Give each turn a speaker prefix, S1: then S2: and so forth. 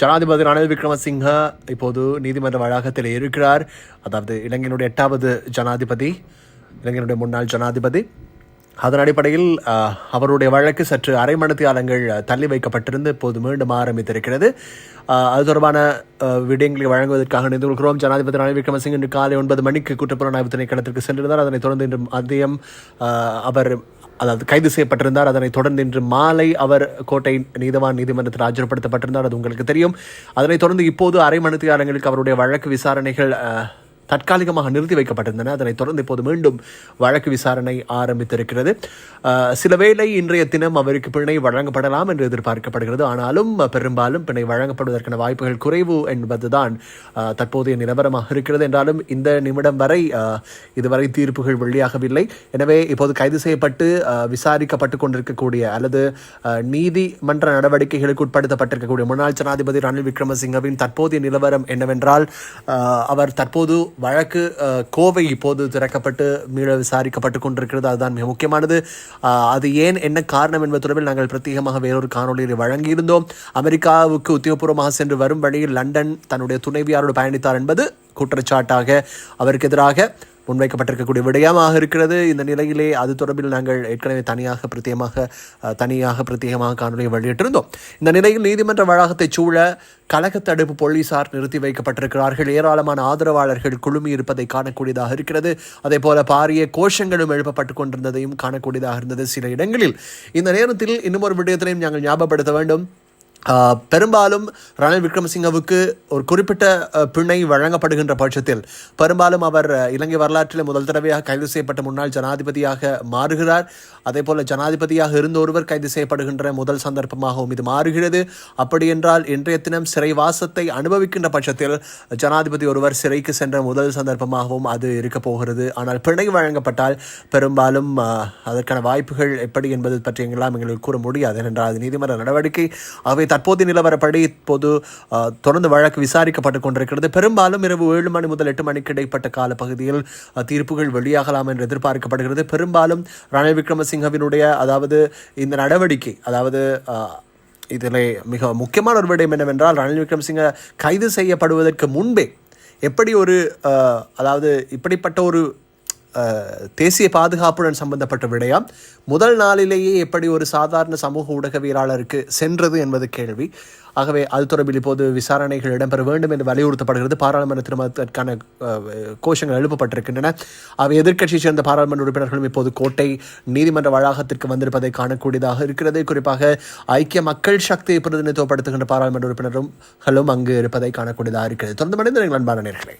S1: ஜனாதிபதி ரணில் விக்ரமசிங்க இப்போது நீதிமன்ற வளாகத்தில் இருக்கிறார். அதாவது இலங்கையினுடைய எட்டாவது ஜனாதிபதி இலங்கையினுடைய முன்னாள் ஜனாதிபதி. அதன் அடிப்படையில் அவருடைய வழக்கு சற்று அரை மணித்தியாலங்கள் தள்ளி வைக்கப்பட்டிருந்து இப்போது மீண்டும் ஆரம்பித்திருக்கிறது. அது தொடர்பான விடயங்களை வழங்குவதற்காக நினைந்து கொள்கிறோம். ஜனாதிபதி ரணில் விக்ரமசிங்க இன்று காலை ஒன்பது மணிக்கு குற்றப்புலனாய்வு திணைக்களத்திற்கு சென்றிருந்தார். அதனைத் தொடர்ந்து இன்று மதியம் அவர் அதாவது கைது செய்யப்பட்டிருந்தார். அதனைத் தொடர்ந்து இன்று மாலை அவர் கோட்டை நீதவான் நீதிமன்றத்தில் ஆஜர்படுத்தப்பட்டிருந்தார். அது உங்களுக்கு தெரியும். அதனைத் தொடர்ந்து இப்போது அரை மணித்தியாலங்களுக்கு அவருடைய வழக்கு விசாரணைகள் தற்காலிகமாக நிறுத்தி வைக்கப்பட்டிருந்தன. அதனைத் தொடர்ந்து இப்போது மீண்டும் வழக்கு விசாரணை ஆரம்பித்திருக்கிறது. சில வேளை இன்றைய தினம் அவருக்கு பிணை வழங்கப்படலாம் என்று எதிர்பார்க்கப்படுகிறது. ஆனாலும் பெரும்பாலும் பிணை வழங்கப்படுவதற்கான வாய்ப்புகள் குறைவு என்பதுதான் தற்போதைய நிலவரமாக இருக்கிறது. என்றாலும் இந்த நிமிடம் வரை இதுவரை தீர்ப்புகள் வெளியாகவில்லை. எனவே இப்போது கைது செய்யப்பட்டு அஹ், விசாரிக்கப்பட்டு கொண்டிருக்கக்கூடிய அல்லது நீதிமன்ற நடவடிக்கைகளுக்கு உட்படுத்தப்பட்டிருக்கக்கூடிய முன்னாள் ஜனாதிபதி ரணில் விக்ரமசிங்கவின் தற்போதைய நிலவரம் என்னவென்றால் அவர் தற்போது வழக்கு கோவை இப்போது திறக்கப்பட்டு மீள விசாரிக்கப்பட்டு கொண்டிருக்கிறது. அதுதான் மிக முக்கியமானது. அது ஏன் என்ன காரணம் என்பது தொடர்பில் நாங்கள் பிரத்யேகமாக வேறொரு காணொலியை வழங்கியிருந்தோம். அமெரிக்காவுக்கு உத்தியோகபூர்வமாக சென்று வரும் வழியில் லண்டன் தன்னுடைய துணைவியாரோடு பயணித்தார் என்பது குற்றச்சாட்டாக அவருக்கு எதிராக முன்வைக்கப்பட்டிருக்கக்கூடிய விடயமாக இருக்கிறது. இந்த நிலையிலே அது தொடர்பில் நாங்கள் ஏற்கனவே தனியாக பிரத்யேகமாக தனியாக பிரத்யேகமாக காணொலியை வெளியிட்டிருந்தோம். இந்த நிலையில் நீதிமன்ற வளாகத்தைச் சூழ கழக தடுப்பு போலீசார் நிறுத்தி வைக்கப்பட்டிருக்கிறார்கள். ஏராளமான ஆதரவாளர்கள் குழுமி இருப்பதை காணக்கூடியதாக இருக்கிறது. அதே போல பாரிய கோஷங்களும் எழுப்பப்பட்டு கொண்டிருந்ததையும் காணக்கூடியதாக இருந்தது சில இடங்களில். இந்த நேரத்தில் இன்னும் ஒரு விடயத்தினையும் நாங்கள் ஞாபகப்படுத்த வேண்டும். பெரும்பாலும் ரணில் விக்ரமசிங்கவுக்கு ஒரு குறிப்பிட்ட பிணை வழங்கப்படுகின்ற பட்சத்தில் பெரும்பாலும் அவர் இலங்கை வரலாற்றில் முதல் தடவையாக கைது செய்யப்பட்ட முன்னாள் ஜனாதிபதியாக மாறுகிறார். அதே போல ஜனாதிபதியாக இருந்த ஒருவர் கைது செய்யப்படுகின்ற முதல் சந்தர்ப்பமாகவும் இது மாறுகிறது. அப்படி என்றால் இன்றைய தினம் சிறைவாசத்தை அனுபவிக்கின்ற பட்சத்தில் ஜனாதிபதி ஒருவர் சிறைக்கு சென்ற முதல் சந்தர்ப்பமாகவும் அது இருக்க போகிறது. ஆனால் பிணை வழங்கப்பட்டால் பெரும்பாலும் அதற்கான வாய்ப்புகள் எப்படி என்பது பற்றி எங்கெல்லாம் எங்களுக்கு கூற முடியாது. என்றால் அது நீதிமன்ற நடவடிக்கை. அவை தற்போதைய நிலவரப்படி இப்போது தொடர்ந்து வழக்கு விசாரிக்கப்பட்டு கொண்டிருக்கிறது. பெரும்பாலும் இரவு ஏழு மணி முதல் எட்டு மணிக்கு இடைப்பட்ட காலப்பகுதியில் பகுதியில் தீர்ப்புகள் வெளியாகலாம் என்று எதிர்பார்க்கப்படுகிறது. பெரும்பாலும் ரணில் விக்ரமசிங்கவினுடைய அதாவது இந்த நடவடிக்கை அதாவது இதில் மிக முக்கியமான ஒரு விடயம் என்னவென்றால் ரணில் விக்ரமசிங்க கைது செய்யப்படுவதற்கு முன்பே எப்படி ஒரு அதாவது இப்படிப்பட்ட ஒரு தேசிய பாதுகாப்புடன் சம்பந்தப்பட்ட விடயம். முதல் நாளிலேயே எப்படி ஒரு சாதாரண சமூக ஊடகவியலாளருக்கு சென்றது என்பது கேள்வி. ஆகவே அது தொடர்பில் இப்போது விசாரணைகள் இடம்பெற வேண்டும் என்று வலியுறுத்தப்படுகிறது. பாராளுமன்ற திருமணத்திற்கான கோஷங்கள் எழுப்பப்பட்டிருக்கின்றன. அவை எதிர்க்கட்சியை சேர்ந்த பாராளுமன்ற உறுப்பினர்களும் இப்போது கோட்டை நீதிமன்ற வளாகத்திற்கு வந்திருப்பதை காணக்கூடியதாக இருக்கிறது. குறிப்பாக ஐக்கிய மக்கள் சக்தியை பிரதிநிதித்துவப்படுத்துகின்ற பாராளுமன்ற உறுப்பினரும் அங்கு இருப்பதை காணக்கூடியதாக இருக்கிறது. தொடர்ந்து மனிதர்கள் அன்பான நேர்களை.